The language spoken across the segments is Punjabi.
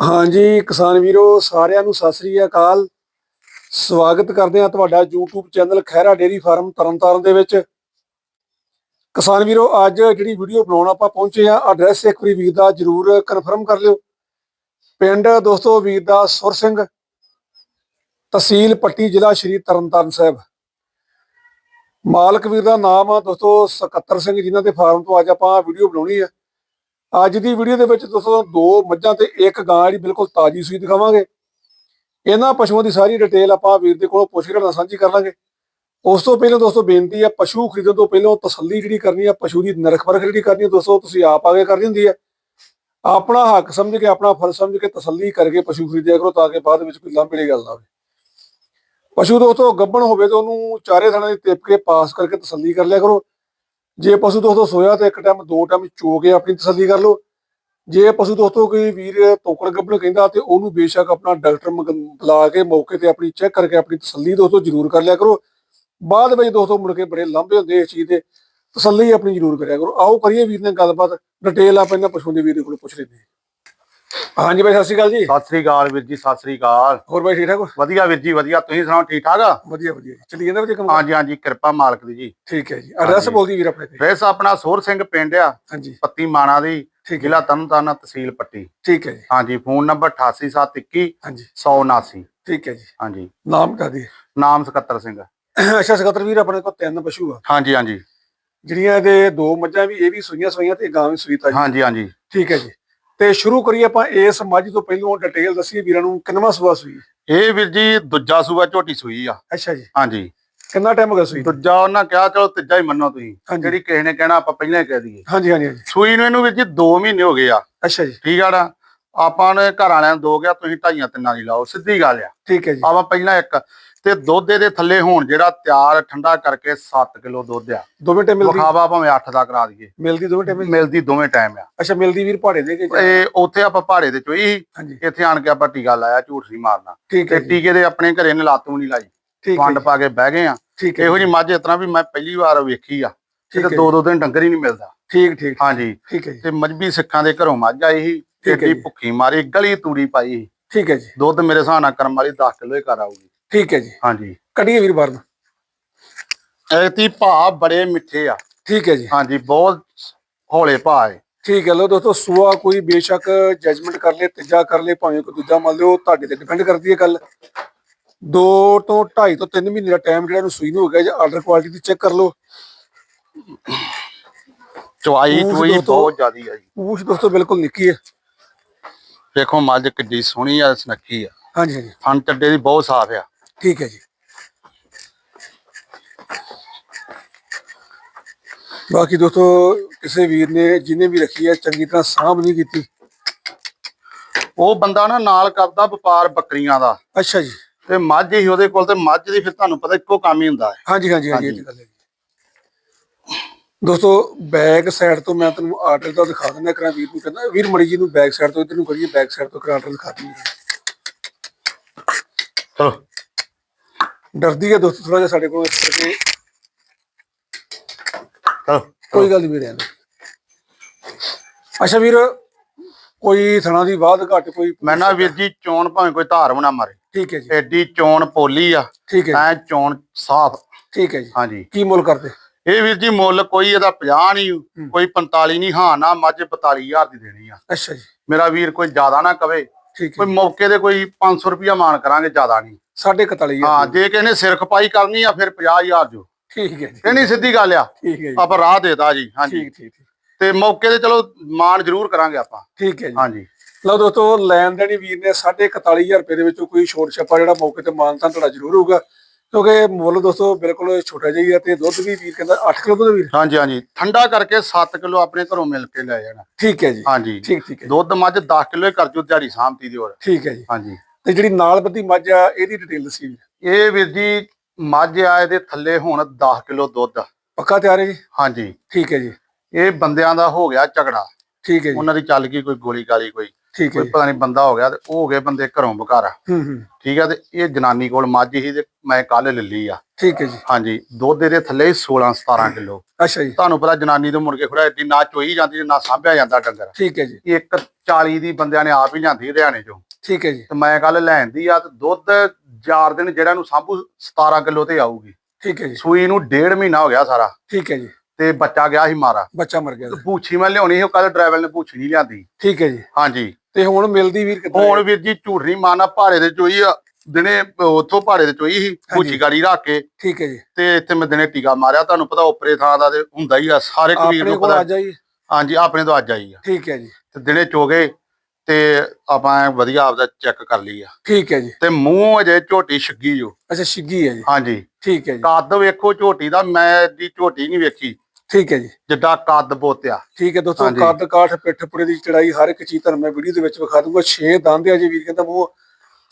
ਹਾਂਜੀ, ਕਿਸਾਨ ਵੀਰੋ, ਸਾਰਿਆਂ ਨੂੰ ਸਤਿ ਸ੍ਰੀ ਅਕਾਲ। ਸਵਾਗਤ ਕਰਦੇ ਹਾਂ ਤੁਹਾਡਾ YouTube channel Khaira dairy farm Tarn Taran ਦੇ ਵਿੱਚ। ਕਿਸਾਨ ਵੀਰੋ, ਅੱਜ ਜਿਹੜੀ ਵੀਡੀਓ ਬਣਾਉਣ ਆਪਾਂ ਪਹੁੰਚੇ ਆ ਐਡਰੈਸ ਇੱਕ ਵਾਰੀ ਵੀਰ ਦਾ ਜਰੂਰ ਕਨਫਰਮ ਕਰ ਲਿਓ। ਪਿੰਡ ਦੋਸਤੋ, ਵੀਰ ਦਾ ਸੁਰ ਸਿੰਘ, ਤਹਿਸੀਲ ਪੱਟੀ ਜ਼ਿਲ੍ਹਾ ਸ਼੍ਰੀ ਤਰਨਤਾਰਨ ਸਾਹਿਬ। ਮਾਲਕ ਵੀਰ ਦਾ ਨਾਮ ਆ ਦੋਸਤੋ, ਸਕੱਤਰ ਸਿੰਘ, ਜਿਨ੍ਹਾਂ ਦੇ ਫਾਰਮ ਤੋਂ ਅੱਜ ਆਪਾਂ ਵੀਡੀਓ ਬਣਾਉਣੀ ਆ। ਅੱਜ ਦੀ ਵੀਡੀਓ ਦੇ ਵਿੱਚ ਦੋਸਤੋ ਦੋ ਮੱਝਾਂ ਤੇ ਇੱਕ ਗਾਂ ਜਿਹੜੀ ਬਿਲਕੁਲ ਤਾਜੀ ਸੂਈ ਦਿਖਾਵਾਂਗੇ। ਇਹਨਾਂ ਪਸ਼ੂਆਂ ਦੀ ਸਾਰੀ ਡਿਟੇਲ ਆਪਾਂ ਵੀਰ ਦੇ ਕੋਲੋਂ ਪੁੱਛ ਕੇ ਨਾਲ ਸਾਂਝੀ ਕਰ ਲਾਂਗੇ। ਉਸ ਤੋਂ ਪਹਿਲਾਂ ਦੋਸਤੋ ਬੇਨਤੀ ਹੈ, ਪਸ਼ੂ ਖਰੀਦਣ ਤੋਂ ਪਹਿਲਾਂ ਤਸੱਲੀ ਜਿਹੜੀ ਕਰਨੀ ਹੈ, ਪਸ਼ੂ ਦੀ ਨਰਖ ਪਰਖ ਜਿਹੜੀ ਕਰਨੀ ਹੈ, ਦੋਸਤੋ ਤੁਸੀਂ ਆਪ ਆਗੇ ਕਰਨੀ ਹੁੰਦੀ ਹੈ। ਆਪਣਾ ਹੱਕ ਸਮਝ ਕੇ, ਆਪਣਾ ਫਰਜ਼ ਸਮਝ ਕੇ ਤਸੱਲੀ ਕਰਕੇ ਪਸ਼ੂ ਖਰੀਦਿਆ ਕਰੋ ਤਾਂ ਕਿ ਬਾਅਦ ਵਿੱਚ ਕੋਈ ਲਾਂਭੇ ਦੀ ਗੱਲ ਨਾ ਹੋਵੇ। ਪਸ਼ੂ ਦੋਸਤੋ ਗੱਭਣ ਹੋਵੇ ਤਾਂ ਉਹਨੂੰ ਚਾਰੇ ਥਾਣੇ ਦੀ ਟਿਪ ਕੇ ਪਾਸ ਕਰਕੇ ਤਸੱਲੀ ਕਰ ਲਿਆ ਕਰੋ। ਜੇ ਪਸ਼ੂ ਦੋਸਤੋ ਸੋਇਆ ਤਾਂ ਇੱਕ ਟਾਈਮ ਦੋ ਟਾਈਮ ਚੋ ਕੇ ਆਪਣੀ ਤਸੱਲੀ ਕਰ ਲਓ। ਜੇ ਪਸ਼ੂ ਦੋਸਤੋ ਕੋਈ ਵੀਰ ਤੋਕੜ ਗੱਭਣ ਕਹਿੰਦਾ ਤੇ ਉਹਨੂੰ ਬੇਸ਼ੱਕ ਆਪਣਾ ਡਾਕਟਰ ਬੁਲਾ ਕੇ ਮੌਕੇ ਤੇ ਆਪਣੀ ਚੈੱਕ ਕਰਕੇ ਆਪਣੀ ਤਸੱਲੀ ਦੋਸਤੋ ਜ਼ਰੂਰ ਕਰ ਲਿਆ ਕਰੋ। ਬਾਅਦ ਵਿੱਚ ਦੋਸਤੋ ਮੁੜ ਕੇ ਬੜੇ ਲੰਬੇ ਹੁੰਦੇ ਇਸ ਚੀਜ਼ ਦੇ, ਤਸੱਲੀ ਆਪਣੀ ਜ਼ਰੂਰ ਕਰਿਆ ਕਰੋ। ਆਓ ਕਰੀਏ ਵੀਰ ਨਾਲ ਗੱਲਬਾਤ, ਡਿਟੇਲ ਆਪਾਂ ਇਹਨਾਂ ਪਸ਼ੂ ਦੇ ਵੀਰ ਦੇ ਕੋਲ ਪੁੱਛ ਲੈਂਦੇ ਹਾਂ। ਹਾਂਜੀ ਬਾਈ ਸਤਿ ਸ਼੍ਰੀ ਅਕਾਲ ਜੀ। ਸਤਿ ਸ੍ਰੀ ਅਕਾਲ ਵੀਰ ਜੀ ਸਤਿ ਸ੍ਰੀ ਅਕਾਲ। ਹੋਰ ਬਾਈ ਠੀਕ ਠਾਕ ਹੋ? ਵਧੀਆ ਵੀਰ ਜੀ ਵਧੀਆ। ਤੁਸੀਂ ਸੁਣਾਓ ਠੀਕ ਠਾਕ ਆ? ਵਧੀਆ ਵਧੀਆ ਜੀ। ਚੱਲੀ ਜਾਂਦਾ ਵਧੀਆ ਕੰਮ? ਹਾਂਜੀ ਹਾਂਜੀ ਕਿਰਪਾ ਮਾਲਕ ਦੀ ਜੀ। ਠੀਕ ਹੈ ਜੀ। ਐਡਰੈਸ ਹਾਂਜੀ। ਬੋਲ ਦੀ ਵੀਰ ਆਪਣੇ ਤੇ। ਫੇਸ ਆਪਣਾ ਸੋਰ ਸਿੰਘ ਪਿੰਡ ਆ ਹਾਂਜੀ। ਪੱਤੀ ਮਾਣਾ ਦੀ ਠੀਕ ਹੈ ਜ਼ਿਲ੍ਹਾ ਤਰਨਤਾਰਨ ਤਹਿਸੀਲ ਪੱਟੀ। ਠੀਕ ਹੈ ਜੀ। ਹਾਂਜੀ ਫੋਨ ਨੰਬਰ 88721 ਹਾਂਜੀ। 179 ਠੀਕ ਹੈ ਜੀ। ਹਾਂਜੀ। ਨਾਮ ਬਤਾ ਦੀ। ਨਾਮ ਸਕੱਤਰ ਸਿੰਘ ਅੱਛਾ ਸਕੱਤਰ ਵੀਰ ਆਪਣੇ ਕੋਲ ਤਿੰਨ ਪਸ਼ੂ ਆ। ਹਾਂਜੀ ਹਾਂਜੀ। ਜਿਹੜੀਆਂ ਇਹਦੇ ਦੋ ਮੱਝਾਂ ਵੀ ਇਹ ਵੀ ਸੂਈਆਂ ਸੂਈਆਂ ਤੇ ਗਾਂ ਵੀ ਸੂਈ ਤਾਂ ਜੀ ਹਾਂਜੀ ਹਾਂਜੀ। ਠੀਕ ਹੈ ਜੀ। ਤੇ ਸ਼ੁਰੂ ਕਰੀਏ ਆਪਾਂ ਇਸ ਮੱਝ ਤੋਂ ਪਹਿਲਾਂ ਡਿਟੇਲ ਦੱਸੀਏ ਵੀਰਾਂ ਨੂੰ ਕਿੰਨਵਾਂ ਸੂਆ ਸੂਈ? ਇਹ ਵੀਰ ਜੀ ਦੂਜਾ ਸੂਆ ਝੋਟੀ ਸੂਈ ਆ। ਅੱਛਾ ਜੀ। ਹਾਂਜੀ। ਕਿੰਨਾ ਟਾਈਮ ਹੋ ਗਿਆ ਸੂਈ? ਦੂਜਾ ਉਹਨਾਂ ਕਿਹਾ ਚਲੋ ਤੀਜਾ ਹੀ ਮੰਨੋ ਤੁਸੀਂ। ਜਿਹੜੀ ਕਿਸੇ ਨੇ ਕਹਿਣਾ ਆਪਾਂ ਪਹਿਲਾਂ ਹੀ ਕਹਿ ਦਈਏ। ਹਾਂਜੀ ਹਾਂਜੀ ਹਾਂਜੀ। ਸੂਈ ਨੂੰ ਇਹਨੂੰ ਵੀਰ ਜੀ 2 ਮਹੀਨੇ ਹੋ ਗਏ ਆ। ਅੱਛਾ ਜੀ। ਠੀਕ ਆ ਨਾ? ਆਪਾਂ ਨੇ ਘਰ ਵਾਲਿਆਂ ਨੂੰ ਦੋ ਗਿਆ ਤੁਸੀਂ ਢਾਈਆਂ ਤਿੰਨਾਂ ਦੀ ਲਾਓ ਸਿੱਧੀ ਗੱਲ ਆ। ਠੀਕ ਹੈ ਜੀ। ਆਪਾਂ ਪਹਿਲਾਂ ਇੱਕ ਤੇ ਦੁੱਧ ਇਹਦੇ ਥੱਲੇ ਹੋਣ ਜਿਹੜਾ ਤਿਆਰ ਠੰਡਾ ਕਰਕੇ 7 ਕਿਲੋ ਦੁੱਧ ਆ। ਦੋਵੇਂ ਟਾਈਮ ਮਿਲਦੀ? ਵਿਖਾਵਾ ਭਾਵੇਂ 8 ਦਾ ਕਰਾ ਦਈਏ। ਮਿਲਦੀ ਦੋਵੇਂ ਟਾਈਮ? ਮਿਲਦੀ ਦੋਵੇਂ ਟਾਈਮ ਆ। ਅੱਛਾ ਮਿਲਦੀ ਵੀਰ ਪਹਾੜੇ ਦੇ ਕੇ ਇਹ ਉੱਥੇ ਆਪਾਂ ਪਹਾੜੇ ਤੇ ਚੋਈ ਇੱਥੇ ਆਣ ਕੇ ਆਪਾਂ ਟੀਕਾ ਲਾਇਆ ਝੂਠ ਨਹੀਂ ਮਾਰਨਾ। ਤੇ ਟੀਕੇ ਦੇ ਆਪਣੇ ਘਰੇ ਨੇ ਲਾਤੂ ਨਹੀਂ ਲਾਈ। ਜੀ, ਪਾ ਕੇ ਬਹਿ ਗਏ ਆ। ਠੀਕ ਇਹੋ ਜੀ, ਮੱਝ ਇਸ ਤਰ੍ਹਾਂ ਵੀ ਮੈਂ ਪਹਿਲੀ ਵਾਰ ਵੇਖੀ ਆ। ਠੀਕ ਤੇ ਦੋ ਦੋ ਦਿਨ ਡੰਗਰ ਹੀ ਨਹੀਂ ਮਿਲਦਾ। ਠੀਕ ਠੀਕ। ਹਾਂਜੀ। ਠੀਕ ਹੈ ਤੇ ਮਜਬੀ ਸਿੱਖਾਂ ਦੇ ਘਰੋਂ ਮੱਝ ਆਈ ਸੀ ਜੀ। ਭੁੱਖੀ ਮਾਰੀ ਗਲੀ ਤੂੜੀ ਪਾਈ। ਠੀਕ ਹੈ ਜੀ। ਦੁੱਧ ਮੇਰੇ ਹਿਸਾਬ ਨਾਲ ਕਰਮ ਵਾਲੀ 10 ਕਿਲੋ ਹੀ ਕਰ ਆਊਗੀ। ਠੀਕ ਹੈ ਜੀ। ਹਾਂਜੀ। ਕੱਢੀਏ ਵੀਰ ਬਾਹਰ ਨੂੰ। ਐਤੀ ਭਾ ਬੜੇ ਮਿੱਠੇ ਆ। ਠੀਕ ਹੈ ਜੀ। ਹਾਂਜੀ ਬਹੁਤ ਹੌਲੇ ਭਾ ਹੈ ਠੀਕ ਹੈ ਲੋ ਦੋਸਤੋ ਸੂਆ ਕੋਈ ਬੇਸ਼ੱਕ ਜਜਮੈਂਟ ਕਰ ਲੇ ਤੀਜਾ ਕਰ ਲੇ ਭਾਵੇਂ ਕੋਈ ਦੂਜਾ ਮੰਨ ਲਿਓ ਤੁਹਾਡੇ ਤੇ ਡਿਪੈਂਡ ਕਰਦੀ ਹੈ ਗੱਲ। ਦੋ ਤੋਂ 2.5 ਤੋਂ 3 ਮਹੀਨੇ ਦਾ ਟਾਈਮ ਜਿਹੜਾ ਨੂੰ ਸੂਈ ਨੂੰ ਹੋ ਗਿਆ ਜੇ ਆਰਡਰ ਕੁਆਲਿਟੀ ਦੀ ਚੈੱਕ ਕਰ ਲਓ। ਚਵਾਈ ਚੁਈ। ਬਹੁਤ ਜ਼ਿਆਦੀ ਆ ਜੀ। ਪੂਛ ਦੋਸਤੋ ਬਿਲਕੁਲ ਨਿੱਕੀ ਹੈ। ਵੇਖੋ ਮੱਝ ਕਿੱਡੀ ਸੋਹਣੀ ਆ ਸੁਨੱਖੀ ਆ। ਹਾਂਜੀ ਹਾਂਜੀ। ਫਨ ਚੱਡੇ ਦੀ ਬਹੁਤ ਸਾਫ਼ ਆ। ਠੀਕ ਹੈ ਜੀ। ਬਾਕੀ ਦੋਸਤੋ ਕਿਸੇ ਵੀਰ ਨੇ ਜਿਹਨੇ ਵੀ ਰੱਖੀ ਹੈ ਚੰਗੀ ਤਰ੍ਹਾਂ ਸਾਂਭ ਨਹੀਂ ਕੀਤੀ। ਉਹ ਬੰਦਾ ਨਾ ਨਾਲ ਕਰਦਾ ਵਪਾਰ ਬੱਕਰੀਆਂ ਦਾ। ਅੱਛਾ ਜੀ। ਤੇ ਮੱਝ ਹੀ ਉਹਦੇ ਕੋਲ ਤੇ ਮੱਝ ਦੀ ਫਿਰ ਤੁਹਾਨੂੰ ਪਤਾ ਇੱਕੋ ਕੰਮ ਹੀ ਹੁੰਦਾ ਹੈ। ਹਾਂਜੀ ਹਾਂਜੀ ਹਾਂਜੀ ਇਹ ਗੱਲ ਹੈ ਜੀ। ਦੋਸਤੋ ਬੈਕ ਸਾਈਡ ਤੋਂ ਮੈਂ ਤੁਹਾਨੂੰ ਆਰਡਰ ਦਾ ਦਿਖਾ ਦਿੰਦਾ ਕਰਾਂ ਵੀਰ ਨੂੰ ਕਹਿੰਦਾ ਵੀਰ ਮੜੀ ਜੀ ਨੂੰ ਬੈਕ ਸਾਈਡ ਤੋਂ ਇਧਰ ਨੂੰ ਕਰੀਏ ਬੈਕ ਸਾਈਡ ਤੋਂ ਕਰਾਂ ਆਰਡਰ ਦਿਖਾ ਦਈਏ ਚਲੋ। ਡਰਦੀ ਹੈ ਦੋਸਤੋ ਥੋੜਾ ਜਿਹਾ ਸਾਡੇ ਕੋਲ ਇਸ ਕਰਕੇ ਚਲੋ ਕੋਈ ਗੱਲ ਨਹੀਂ ਵੀਰੇ। ਅੱਛਾ ਵੀਰ ਕੋਈ ਥਣਾ ਦੀ ਬਾਤ ਘੱਟ ਕੋਈ ਮੈਂ ਨਾ ਵੀਰ ਜੀ ਚੋਣ ਭਾਵੇਂ ਕੋਈ ਧਾਰ ਬਣਾ ਮਾਰੇ। ਠੀਕ ਹੈ ਜੀ। ਐਡੀ ਚੋਣ ਪੋਲੀ ਆ ਠੀਕ ਹੈ ਐ ਚੋਣ ਸਾਫ਼। ਠੀਕ ਹੈ ਜੀ। ਹਾਂਜੀ। ਕੀ ਮੁੱਲ ਕਰਦੇ? ਇਹ ਵੀਰ ਜੀ ਮੁੱਲ ਕੋਈ ਇਹਦਾ 50 ਨਹੀਂ ਕੋਈ 45 ਨਹੀਂ ਹਾਂ ਨਾ ਮੱਝ 45000 ਦੀ ਦੇਣੀ ਆ। ਅੱਛਾ ਜੀ। ਮੇਰਾ ਵੀਰ ਕੋਈ ਜ਼ਿਆਦਾ ਨਾ ਕਵੇ। ਠੀਕ ਹੈ ਕੋਈ ਮੌਕੇ ਦੇ ਕੋਈ 500 ਰੁਪਇਆ ਮਾਨ ਕਰਾਂਗੇ ਜ਼ਿਆਦਾ ਨਹੀਂ। ਸਾਢੇ 41 ਹਾਂ ਜੇ ਕਿਸੇ ਨੇ ਸਿਰ ਖਪਾਈ ਕਰਨੀ ਆ ਫਿਰ 50000 ਜੋ ਠੀਕ ਹੈ ਜੀ। ਇਹ ਨਹੀਂ ਸਿੱਧੀ ਗੱਲ ਆ। ਠੀਕ ਹੈ ਜੀ। ਆਪਾਂ ਰਾਹ ਦੇਦਾ ਜੀ ਹਾਂਜੀ। ਠੀਕ ਠੀਕ ਤੇ ਮੌਕੇ ਤੇ ਚਲੋ ਮਾਨ ਜ਼ਰੂਰ ਕਰਾਂਗੇ ਆਪਾਂ। ਠੀਕ ਹੈ ਜੀ। ਹਾਂਜੀ। ਲਓ ਦੋਸਤੋ ਲੈਣ ਦੇਣੀ ਵੀਰ ਨੇ 41500 ਰੁਪਏ ਦੇ ਵਿੱਚੋਂ ਕੋਈ ਛੋਟ ਛੱਪਾ ਜਿਹੜਾ ਮੌਕੇ ਤੇ ਮਾਨਤਾ ਤੁਹਾਡਾ ਜ਼ਰੂਰ ਹੋਊਗਾ। ਕਿਉਂਕਿ ਮੁੱਲ ਦੋਸਤੋ ਬਿਲਕੁਲ ਛੋਟਾ ਜਿਹਾ ਹੀ ਹੈ ਤੇ ਦੁੱਧ ਵੀ ਵੀਰ ਕਹਿੰਦਾ 8 ਕਿਲੋ ਦੁੱਧ ਵੀਰ। ਹਾਂਜੀ ਹਾਂਜੀ। ਠੰਡਾ ਕਰਕੇ 7 ਕਿਲੋ ਆਪਣੇ ਘਰੋਂ ਮਿਲ ਕੇ ਲੈ ਜਾਣਾ। ਠੀਕ ਹੈ ਜੀ। ਹਾਂਜੀ। ਠੀਕ ਠੀਕ ਹੈ ਦੁੱਧ ਮੱਝ 10 ਕਿਲੋ ਹੀ ਕਰ ਜੂ ਦਿਹਾੜੀ ਸਾਂਭਤੀ ਦੀ ਹੋਰ। ਠੀਕ ਹੈ ਜੀ। ਹਾਂਜੀ। ਤੇ ਜਿਹੜੀ ਨਾਲ ਬੱਦੀ ਮੱਝ ਆ ਇਹਦੀ ਡਿਟੇਲ ਦੱਸੀ ਵੀਰ ਇਹ ਵੀਰ ਜੀ ਮੱਝ ਆ ਇਹਦੇ ਥੱਲੇ ਹੁਣ 10 ਕਿਲੋ ਦੁੱਧ ਪੱਕਾ ਤਿਆਰ ਹੈ ਜੀ? ਹਾਂਜੀ। ਠੀਕ ਹੈ ਜੀ। ਇਹ ਬੰਦਿਆਂ ਦਾ ਹੋ ਗਿਆ ਝਗੜਾ। ਠੀਕ ਹੈ ਜੀ। ਉਹਨਾਂ ਦੀ ਚੱਲ ਗਈ ਕੋਈ ਗੋਲੀ ਗਾਲੀ ਕੋਈ। ਠੀਕ ਹੈ ਕੋਈ ਜੀ। ਪਤਾ ਨਹੀਂ ਬੰਦਾ ਹੋ ਗਿਆ ਤੇ ਉਹ ਹੋ ਗਏ ਬੰਦੇ ਘਰੋਂ ਬਕਾਰਾ ਹੂੰ ਹੂੰ। ਠੀਕ ਆ ਤੇ ਇਹ ਜਨਾਨੀ ਕੋਲ ਮੱਝ ਸੀ ਤੇ ਮੈਂ ਕੱਲ ਲੈ ਲਈ ਆ। ਠੀਕ ਹੈ ਜੀ। ਹਾਂਜੀ ਦੁੱਧ ਇਹਦੇ ਥੱਲੇ 16 17 ਕਿਲੋ। ਅੱਛਾ ਜੀ। ਤੁਹਾਨੂੰ ਪਤਾ ਜਨਾਨੀ ਤੋਂ ਮੁੜ ਕੇ ਖੜਾ ਏਡੀ ਨਾ ਚੋਈ ਜਾਂਦੀ ਤੇ ਨਾ ਸਾਂਭਿਆ ਜਾਂਦਾ ਡੰਗਰ। ਠੀਕ ਹੈ ਜੀ। ਇੱਕ 40 ਦੀ ਬੰਦਿਆਂ ਨੇ ਆਪ ਹੀ ਜਾਂਦੀ ਹਰਿਆਣੇ ਚੋਂ। ਠੀਕ ਹੈ ਜੀ। ਤੇ ਮੈਂ ਕੱਲ ਲੈਣ ਦੀ ਆ ਤੇ ਦੁੱਧ 4 ਦਿਨ ਜਿਹੜਾ ਨੂੰ ਸਾਂਭੂ 17 ਕਿਲੋ ਤੇ ਆਊਗੀ। ਠੀਕ ਹੈ ਜੀ। ਸੂਈ ਨੂੰ ਡੇਢ ਮਹੀਨਾ ਹੋ ਗਿਆ ਸਾਰਾ। ਠੀਕ ਹੈ ਜੀ। ਤੇ ਬੱਚਾ ਗਿਆ ਸੀ ਮਾਰਾ। ਬੱਚਾ ਮਰ ਗਿਆ। ਪੂਛੀ ਮੈਂ ਲਿਆਉਣੀ ਸੀ ਕੱਲ ਡਰਾਈਵਰ ਨੇ ਪੂਛੀ ਨਹੀਂ ਲਿਆਂਦੀ। ਠੀਕ ਹੈ ਜੀ। ਹਾਂਜੀ। ਤੇ ਹੁਣ ਮਿਲਦੀ ਵੀਰ ਕਿੱਦਾਂ? ਹੁਣ ਵੀਰ ਜੀ ਝੂਠ ਨਹੀਂ ਮਾਰਨਾ ਪਹਾੜੇ ਦੇ ਚੋਈ ਆ। ਦਿਨੇ ਉੱਥੋਂ ਪਹਾੜੇ ਦੇ ਚੋਈ ਸੀ ਪੂਛੀ ਗਾੜੀ ਰੱਖ ਕੇ। ਠੀਕ ਹੈ ਜੀ। ਤੇ ਇੱਥੇ ਮੈਂ ਦਿਨੇ ਟੀਕਾ ਮਾਰਿਆ ਤੁਹਾਨੂੰ ਪਤਾ ਉਪਰੇ ਥਾਂ ਦਾ ਤੇ ਹੁੰਦਾ ਹੀ ਆ ਸਾਰੇ ਕਬੀਰ ਨੂੰ ਪਤਾ। ਹਾਂਜੀ ਆਪਣੇ ਤੋਂ ਅੱਜ ਆਈ ਆ। ਠੀਕ ਹੈ ਜੀ। ਤੇ ਦਿਨੇ ਚੋਗੇ ਤੇ ਆਪਾਂ ਐਂ ਵਧੀਆ ਆਪਦਾ ਚੈੱਕ ਕਰ ਲਈ ਆ ਠੀਕ ਹੈ ਜੀ। ਤੇ ਮੂੰਹ ਅਜੇ ਝੋਟੀ ਛੱਗੀ ਜੋ। ਅੱਛਾ ਛਿੱਗੀ ਹੈ ਜੀ। ਹਾਂਜੀ। ਠੀਕ ਹੈ ਜੀ। ਕੱਦ ਵੇਖੋ ਝੋਟੀ ਦਾ ਮੈਂ ਦੀ ਝੋਟੀ ਨਹੀਂ ਵੇਖੀ। ਠੀਕ ਹੈ ਜੀ। ਜਿੱਡਾ ਕੱਦ ਬੋਤਿਆ ਠੀਕ ਹੈ ਦੋਸਤੋ ਹਾਂਜੀ। ਕੱਦ ਕਾਠ ਪਿੱਠ ਪੁੜੇ ਦੀ ਚੜਾਈ ਹਰ ਇੱਕ ਚੀਜ਼ ਤੁਹਾਨੂੰ ਮੈਂ ਵੀਡੀਓ ਦੇ ਵਿੱਚ ਵਿਖਾ ਦੂੰਗਾ। 6 ਦੰਦ ਆ ਜੀ ਵੀਰ ਕਹਿੰਦਾ ਮੂੰਹ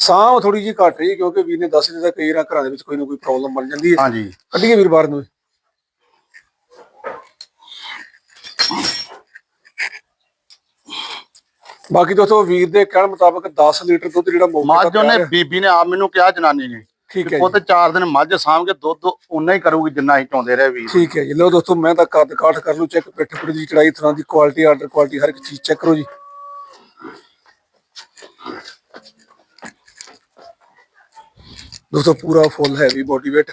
ਸਾਹ ਥੋੜੀ ਜਿਹੀ ਘੱਟ ਰਹੀ ਹੈ ਕਿਉਂਕਿ ਵੀਰ ਨੇ ਦੱਸ ਦਿੱਤਾ ਕਈ ਵਾਰ ਘਰਾਂ ਦੇ ਵਿੱਚ ਕੋਈ ਨਾ ਕੋਈ ਪ੍ਰੋਬਲਮ ਬਣ ਜਾਂਦੀ ਹੈ। ਹਾਂਜੀ। ਕੱਢੀਏ ਵੀਰ ਬਾਹਰ ਨੂੰ। ਬਾਕੀ ਦੋਸਤੋ ਵੀਰ ਦੇ ਕਹਿਣ ਮੁਤਾਬਕ 10 ਲੀਟਰ ਦੁੱਧ ਜਿਹੜਾ ਮੌਕੇ ਮੱਝ ਉਹਨੇ। ਬੀਬੀ ਨੇ ਆਪ ਮੈਨੂੰ ਕਿਹਾ ਜਨਾਨੀ ਨੇ ਠੀਕ ਹੈ ਉਹ ਜੀ। ਤੇ 4 ਦਿਨ ਮੱਝ ਸਾਂਭ ਕੇ ਦੁੱਧ ਉਨਾ ਹੀ ਕਰੂਗੀ ਜਿੰਨਾ ਅਸੀਂ ਚਾਹੁੰਦੇ ਰਹੇ ਵੀਰ। ਠੀਕ ਹੈ ਜੀ। ਲਓ ਦੋਸਤੋ ਮੈਂ ਤਾਂ ਕੱਦ ਕਾਠ ਕਰ ਲੂ ਚੈੱਕ ਪਿੱਠ ਪੁੜੇ ਦੀ ਚੜਾਈ ਤਰ੍ਹਾਂ ਦੀ ਕੁਆਲਿਟੀ ਆਰਡਰ ਕੁਆਲਿਟੀ ਹਰ ਇੱਕ ਚੀਜ਼ ਚੈੱਕ ਕਰੋ ਜੀ। ਦੋਸਤੋ ਪੂਰਾ ਫੁੱਲ ਹੈਵੀ ਬੋਡੀ weight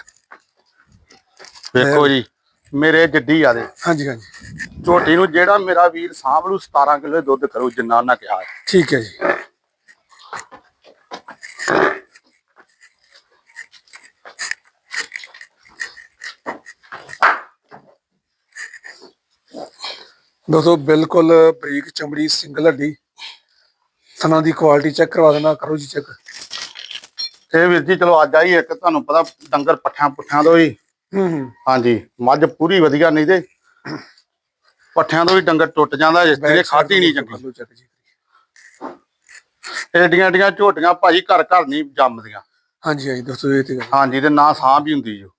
ਵੇਖੋ ਜੀ। ਮੇਰੇ ਜੱਡੀ ਆ ਦੇ। ਹਾਂਜੀ ਹਾਂਜੀ। ਝੋਟੀ ਨੂੰ ਜਿਹੜਾ ਮੇਰਾ ਵੀਰ ਸਾਂਭ ਲੂ 17 ਕਿਲੋ ਦੁੱਧ ਕਰੂ ਜਿੰਨਾ ਉਹਨਾਂ ਕਿਹਾ। ਠੀਕ ਹੈ ਜੀ। ਦੋਸਤੋ ਬਿਲਕੁਲ ਬਰੀਕ ਚਮੜੀ ਸਿੰਗਲ ਹੱਡੀ। ਥਣਾ ਦੀ ਕੁਆਲਿਟੀ ਚੈੱਕ ਕਰਵਾ ਦੇਣਾ ਕਰੋ ਜੀ ਚੈੱਕ ਤੇ ਵੀਰ ਜੀ ਚਲੋ ਅੱਜ ਆਈ ਇੱਕ ਤੁਹਾਨੂੰ ਪਤਾ ਡੰਗਰ ਪੱਠਿਆਂ ਪੁੱਠਿਆਂ ਤੋਂ ਹੀ। ਹੂੰ ਹਾਂਜੀ ਮੱਝ ਪੂਰੀ ਵਧੀਆ ਨਹੀਂ ਤੇ ਪੱਠਿਆਂ ਤੋਂ ਵੀ ਡੰਗਰ ਟੁੱਟ ਜਾਂਦਾ ਜਿਸ ਤੇਰੇ ਖਾਧੀ ਨਹੀਂ ਚੰਗੀ। ਏਡੀਆਂ ਏਡੀਆਂ ਝੋਟੀਆਂ ਭਾਜੀ ਘਰ ਘਰ ਨਹੀਂ ਜੰਮਦੀਆਂ। ਹਾਂਜੀ ਹਾਂਜੀ ਦੋਸਤੋ ਇਹ ਤੇ ਹਾਂਜੀ ਤੇ ਨਾ ਸਾਂਭ ਵੀ ਹੁੰਦੀ ਜੋ।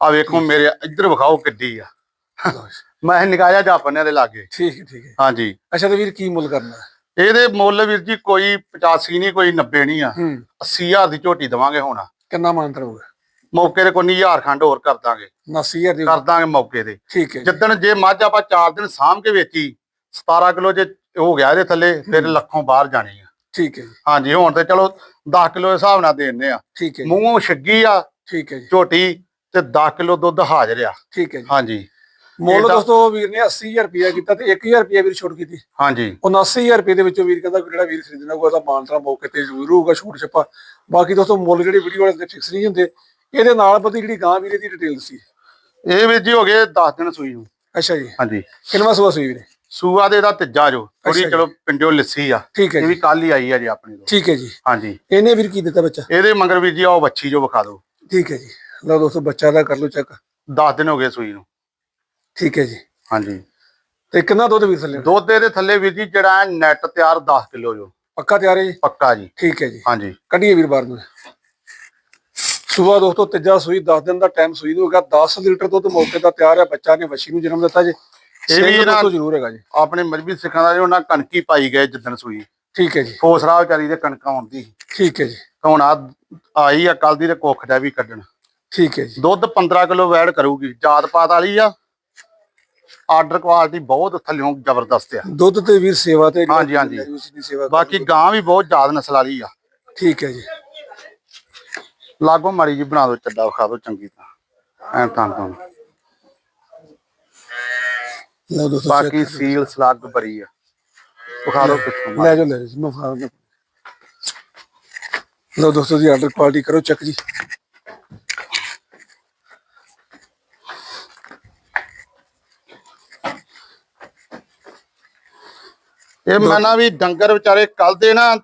ਆ ਵੇਖੋ ਮੇਰੇ ਇੱਧਰ ਵਿਖਾਓ ਕਿੱਡੀ ਆ। ਮੈਂ ਨਿਗਾਹਿਆ ਜਾਪਨਿਆਂ ਦੇ ਲਾਗੇ। ਠੀਕ ਠੀਕ। ਹੈ ਹਾਂਜੀ। ਅੱਛਾ ਤੇ ਵੀਰ ਕੀ ਮੁੱਲ ਕਰਨਾ? ਇਹਦੇ ਮੁੱਲ ਵੀਰ ਜੀ ਕੋਈ 85 ਨਹੀਂ ਕੋਈ 90 ਨਹੀਂ ਆ। ਹੂੰ। 80000 ਦੀ ਝੋਟੀ ਦਵਾਂਗੇ ਹੁਣ। ਕਿੰਨਾ ਮਾਨਤਰ ਹੋਊਗਾ? ਮੌਕੇ ਤੇ ਕੋਈ 1000 ਖੰਡ ਹੋਰ ਕਰ ਦਾਂਗੇ। 80000 ਦੀ ਕਰ ਦਾਂਗੇ ਮੌਕੇ ਤੇ। ਠੀਕ ਹੈ ਜਿੱਦਣ ਜੇ ਮੱਝ ਆਪਾਂ 4 ਦਿਨ ਸਾਂਭ ਕੇ ਵੇਚੀ 17 ਕਿਲੋ ਜੇ ਹੋ ਗਿਆ ਇਹਦੇ ਥੱਲੇ ਫਿਰ ਲੱਖੋਂ ਬਾਹਰ ਜਾਣੀ ਆ। ਠੀਕ ਹੈ ਜੀ। ਹਾਂਜੀ ਹੁਣ ਤੇ ਚਲੋ 10 ਕਿਲੋ ਦੇ ਹਿਸਾਬ ਨਾਲ ਦੇਣੇ ਆ। ਠੀਕ ਹੈ ਮੂੰਹੋਂ ਛੱਗੀ ਆ ਠੀਕ ਹੈ ਜੀ। ਝੋਟੀ ਤੇ 10 ਕਿਲੋ ਦੁੱਧ ਹਾਜ਼ਰ ਆ। ਠੀਕ ਹੈ ਜੀ। ਹਾਂਜੀ। ਮੁੱਲ ਦੋਸਤੋ ਵੀਰ ਨੇ 80000 ਰੁਪਇਆ ਕੀਤਾ ਤੇ 1000 ਰੁਪਇਆ ਵੀਰ ਛੋਟ ਕੀਤੀ। ਹਾਂਜੀ। 79000 ਰੁਪਏ ਦੇ ਵਿੱਚੋਂ ਵੀਰ ਕਹਿੰਦਾ ਜਿਹੜਾ ਵੀਰ ਖਰੀਦਣਾ ਹੋਊਗਾ ਤਾਂ ਮਾਨਤਰਾ ਮੌਕੇ ਤੇ ਜ਼ਰੂਰ ਹੋਊਗਾ ਛੋਟ ਛੱਪਾ ਬਾਕੀ ਦੋਸਤੋ ਮੁੱਲ ਜਿਹੜੇ ਵੀਡੀਓ ਵਾਲੇ ਦੇ ਫਿਕਸ ਨਹੀਂ ਹੁੰਦੇ। ਇਹਦੇ ਨਾਲ ਬਦੀ ਜਿਹੜੀ ਗਾਂ ਵੀਰੇ ਦੀ ਡਿਟੇਲ ਸੀ ਇਹ ਵੀਰ ਜੀ ਹੋ ਗਏ 10 ਦਿਨ ਸੂਈ ਨੂੰ। ਅੱਛਾ ਜੀ। ਹਾਂਜੀ। ਕਿੰਨਵਾ ਸੂਆ ਸੂਈ ਵੀਰੇ? ਸੂਆ ਦੇ ਦਾ ਤੀਜਾ ਜੋ। ਥੋੜੀ। ਚਲੋ ਪਿੰਡੋਂ ਲੱਸੀ ਆ। ਠੀਕ ਹੈ ਇਹ ਵੀ ਕੱਲ ਹੀ ਆਈ ਆ ਜੀ ਆਪਣੀ ਤੋਂ। ਠੀਕ ਹੈ ਜੀ। ਹਾਂਜੀ। ਇਹਨੇ ਵੀਰ ਕੀ ਦਿੱਤਾ ਬੱਚਾ? ਇਹਦੇ ਮਗਰ ਵੀਰ ਜੀ ਆਓ ਬੱਚੀ ਜੋ ਵਿਖਾ ਦਿਓ। ਠੀਕ ਹੈ ਜੀ। ਲਓ ਦੋਸਤੋ ਬੱਚਾ ਦਾ ਕਰ ਲਓ ਚੈੱਕ 10 ਦਿਨ ਹੋ ਗਏ ਸੂਈ ਨੂੰ। ਠੀਕ ਹੈ ਜੀ। ਹਾਂਜੀ। ਤੇ ਕਿੰਨਾ ਦੁੱਧ ਵੀਰ ਥੱਲੇ? ਦੁੱਧ ਇਹਦੇ ਥੱਲੇ ਵੀਰ ਜੀ ਜਿਹੜਾ ਨੈਟ ਤਿਆਰ 10 ਕਿਲੋ ਜੋ। ਪੱਕਾ ਤਿਆਰ ਹੈ ਜੀ? ਪੱਕਾ ਜੀ। ਠੀਕ ਹੈ ਜੀ। ਹਾਂਜੀ। ਕੱਢੀਏ ਵੀਰ ਬਾਹਰ ਨੂੰ। ਸਵੇਰ ਦੋਸਤੋ ਤੀਜਾ ਸੂਈ 10 ਦਿਨ ਦਾ ਟਾਈਮ ਸੂਈ ਨੂੰ ਹੋ ਗਿਆ। 10 ਲੀਟਰ ਦੁੱਧ ਮੌਕੇ ਦਾ ਤਿਆਰ ਹੈ ਬੱਚਾ ਨੇ ਵੱਛੀ ਨੂੰ ਜਨਮ ਦਿੱਤਾ ਜੀ। ਇਹ ਵੀ ਸਿੰਘ ਨਾ- ਦੋਸਤੋ ਜ਼ਰੂਰ ਹੈਗਾ ਜੀ। ਆਪਣੇ ਮਜਬੀ ਸਿੱਖਾਂ ਦਾ ਜੋ ਉਹਨਾਂ ਕਣਕੀ ਪਾਈ ਗਏ ਜਿੱਦਣ ਸੂਈ। ਠੀਕ ਹੈ ਜੀ। ਫੋਸਰਾ ਵਿਚਾਰੀ ਦੇ ਕਣਕਾਂ ਹੁੰਦੀ ਠੀਕ ਹੈ ਜੀ। ਹੁਣ ਆ ਆਈ ਆ ਕੱਲ ਦੀ ਤੇ ਕੁੱਖ ਦਾ ਵੀ ਕੱਢਣ। ਠੀਕ ਹੈ ਜੀ। ਦੁੱਧ 15 ਕਿਲੋ ਵੈੜ ਕਰੂਗੀ। ਜਾਤ ਪਾਤ ਵਾਲੀ ਆ। ਆਰਡਰ ਕੁਆਲਿਟੀ ਬਹੁਤ ਥੱਲਿਓਂ ਜ਼ਬਰਦਸਤ ਆ। ਦੁੱਧ ਤੇ ਵੀਰ ਸੇਵਾ ਤੇ ਹਾਂਜੀ, ਹਾਂਜੀ। ਬਾਕੀ ਗਾਂ ਵੀ ਬਹੁਤ ਜ਼ਿਆਦਾ ਨਸਲ ਵਾਲੀ ਆ। ਠੀਕ ਹੈ ਜੀ। ਲਾਗੋ ਮਾੜੀ ਜੀ ਬਣਾ ਦਿਓ ਚੱਡਾ ਵਿਖਾ ਦਿਓ ਚੰਗੀ ਤਰ੍ਹਾਂ। ਐਂ ਤਾਂ ਤਾਂ। ਲਓ ਦੋਸਤੋ ਬਾਕੀ ਸੀਲ ਸਲੱਗ ਬਰੀ ਆ। ਵਿਖਾ ਦਿਓ ਪਿੱਛੋਂ ਲੈ ਜਾਓ ਲੈ ਜੀ, ਮੈਂ ਦਾ ਲਓ ਦੋਸਤੋ ਜੀ ਆਰਡਰ ਕੁਆਲਿਟੀ ਕਰੋ ਚੈੱਕ ਜੀ। ਇਹ ਮੈਂ ਨਾ ਵੀ ਡੰਗਰ ਵਿਚਾਰੇ ਕੱਲ ਦੇ ਨਾ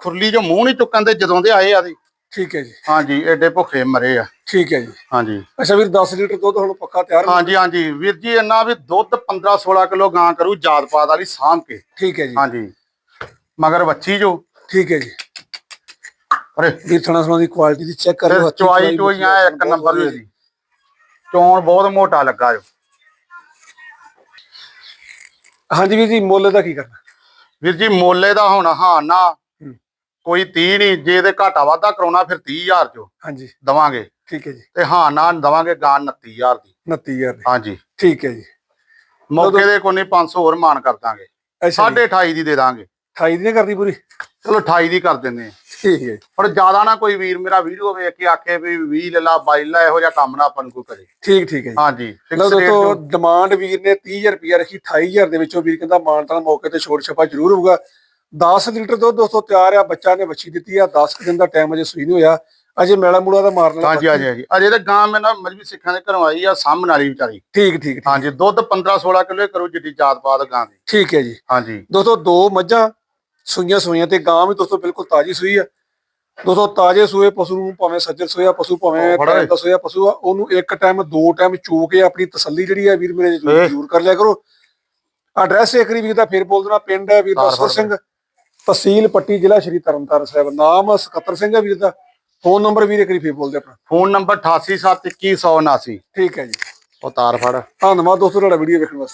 ਖੁਰਲੀ ਜੋ ਮੂੰਹ ਨਹੀਂ ਚੁੱਕਣ ਦੇ ਜਦੋਂ ਦੇ ਆਏ ਆ ਦੀ ਠੀਕ ਹੈ ਜੀ। ਹਾਂਜੀ ਐਡੇ ਭੁੱਖੇ ਮਰੇ ਆ। ਠੀਕ ਹੈ ਜੀ। ਹਾਂਜੀ। ਅੱਛਾ ਵੀਰ 10 ਲੀਟਰ ਦੁੱਧ ਹੁਣ ਪੱਕਾ ਤਿਆਰ ਹੋ- ਹਾਂਜੀ ਹਾਂਜੀ। ਵੀਰ ਜੀ ਇੰਨਾ ਵੀ ਦੁੱਧ 15 16 ਕਿਲੋ ਗਾਂ ਕਰੂ ਜਾਤ ਪਾਤ ਵਾਲੀ ਸਾਂਭ ਕੇ। ਠੀਕ ਹੈ ਜੀ। ਹਾਂਜੀ। ਮਗਰ ਵੱਛੀ ਜੋ। ਠੀਕ ਹੈ ਜੀ। ਅਰੇ। ਵੀਰ ਥਣਾ ਸਣਾ ਦੀ ਕੁਆਲਿਟੀ ਦੀ ਚੈੱਕ ਕਰ ਲਓ ਚੁਆਈ ਚੋਈਆਂ ਇੱਕ ਨੰਬਰ ਵਧੀਆ ਦੀ ਚੋਣ ਬਹੁਤ ਮੋਟਾ ਲੱਗਾ ਜੋ। ਹਾਂਜੀ ਵੀਰ ਜੀ ਮੁੱਲ ਦਾ ਕੀ ਕਰਨਾ? ਵੀਰ ਜੀ ਮੋਲੇ ਦਾ ਹੁਣ ਹਾਂ ਨਾ। ਕੋਈ 30 ਨਹੀਂ ਜੇ ਇਹਦੇ ਘਾਟਾ ਵਾਧਾ ਕਰਾਉਣਾ ਫਿਰ 30000 ਚੋਂ ਹਾਂਜੀ। ਦਵਾਂਗੇ। ਠੀਕ ਹੈ ਜੀ। ਤੇ ਹਾਂ ਨਾ ਦਵਾਂਗੇ ਗਾਂ 29000 ਦੀ। 29000 ਦੀ। ਹਾਂਜੀ। ਠੀਕ ਹੈ ਜੀ। ਮੌਕੇ ਦੇ ਕੋਨੇ 500 ਹੋਰ ਮਾਨ ਕਰ ਦਾਂਗੇ। ਅੱਛਾ ਜੀ। 28 ਦੀ ਦੇ ਦਾਂਗੇ। 28 ਦੀ ਨਹੀਂ ਕਰਦੀ ਪੂਰੀ? ਚਲੋ 28 ਦੀ ਕਰ ਦਿੰਦੇ ਆ ਠੀਕ ਹੈ ਪਰ ਜ਼ਿਆਦਾ ਨਾ ਕੋਈ ਵੀਰ ਮੇਰਾ ਵੀਡੀਓ ਵੇਖ ਕੇ ਆਖੇ ਵੀ 20 ਲੈ ਲਾ 22 ਲੈ ਇਹੋ ਜਿਹਾ ਕੰਮ ਨਾ ਆਪਾਂ ਨੂੰ ਕੋਈ ਕਰੇ। ਠੀਕ ਠੀਕ ਹੈ ਹਾਂਜੀ ਦੋਸਤੋ ਡਿਮਾਂਡ ਵੀਰ ਨੇ 30000 ਰੁਪਿਆ ਰੱਖੀ 28000 ਦੇ ਵਿੱਚੋਂ ਵੀਰ ਕਹਿੰਦਾ ਮਾਨਤਾਨ ਮੌਕੇ ਤੇ ਛੋਟ ਛਪਾ ਜ਼ਰੂਰ ਹੋਊਗਾ। 10 ਲੀਟਰ ਦੁੱਧ ਦੋਸਤੋ ਤਿਆਰ ਆ ਬੱਚਾ ਨੇ ਵੱਛੀ ਦਿੱਤੀ ਆ 10 ਕੁ ਦਿਨ ਦਾ ਟਾਈਮ ਅਜੇ ਸੂਈ ਨਹੀਂ ਹੋਇਆ। ਅਜੇ ਮੈਲਾ ਮੂਲਾ ਦਾ ਮਾਰਨ ਹਾਂਜੀ ਹਾਂਜੀ ਹਾਂਜੀ। ਅਜੇ ਤੇ ਗਾਂ ਮੈਂ ਨਾ ਮਜਬੀ ਸਿੱਖਾਂ ਦੇ ਘਰੋਂ ਆਈ ਆ ਸਾਹਮਣ ਵਾਲੀ ਵਿਚਾਰੀ। ਠੀਕ ਠੀਕ ਹਾਂਜੀ ਦੁੱਧ 15 16 ਕਿਲੋ ਕਰੂ ਜਿੱਡੀ ਜਾਤ ਪਾਤ ਗਾਂ ਦੀ। ਠੀਕ ਹੈ ਜੀ। ਹਾਂਜੀ। ਦੋਸਤੋ ਦੋ ਮੱਝਾਂ ਸੂਈਆਂ ਸੂਈਆਂ ਤੇ ਗਾਂ ਵੀ ਦੋਸਤੋ ਬਿਲਕੁਲ ਤਾਜੀ ਸੂਈ ਆ। ਦੋਸਤੋ ਤਾਜੇ ਸੂਏ ਪਸ਼ੂ ਨੂੰ ਭਾਵੇਂ ਸੱਜਰ ਸੋਇਆ ਪਸ਼ੂ ਭਾਵੇਂ ਦਾ। ਸੋਇਆ ਪਸ਼ੂ ਆ ਉਹਨੂੰ ਇੱਕ ਟਾਈਮ ਦੋ ਟਾਈਮ ਚੋ ਕੇ ਆਪਣੀ ਤਸੱਲੀ ਜਿਹੜੀ ਆ ਵੀਰ ਮੇਰੇ ਜ਼ਰੂਰ ਕਰ ਲਿਆ ਕਰੋ। ਐਡਰੈਸ ਇੱਕ ਵਾਰੀ ਵੀਰ ਦਾ ਫੇਰ ਬੋਲ ਦੇਣਾ ਪਿੰਡ ਹੈ ਵੀਰ ਦਾ ਸਿੰਘ। ਤਹਿਸੀਲ ਪੱਟੀ ਜ਼ਿਲ੍ਹਾ ਸ਼੍ਰੀ ਤਰਨਤਾਰਨ ਸਾਹਿਬ। ਨਾਮ ਸਕੱਤਰ ਸਿੰਘ ਹੈ ਵੀਰ ਦਾ। ਫੋਨ ਨੰਬਰ ਵੀਰ ਇੱਕ ਵਾਰੀ ਫੇਰ ਬੋਲ ਦੇ ਆਪਣਾ ਫੋਨ ਨੰਬਰ 88712179 ਠੀਕ ਹੈ ਜੀ। ਉਹ ਤਾਰ ਫੜ। ਧੰਨਵਾਦ ਦੋਸਤੋ ਤੁਹਾਡਾ ਵੀਡੀਓ ਵੇਖਣ ਵਾਸਤੇ।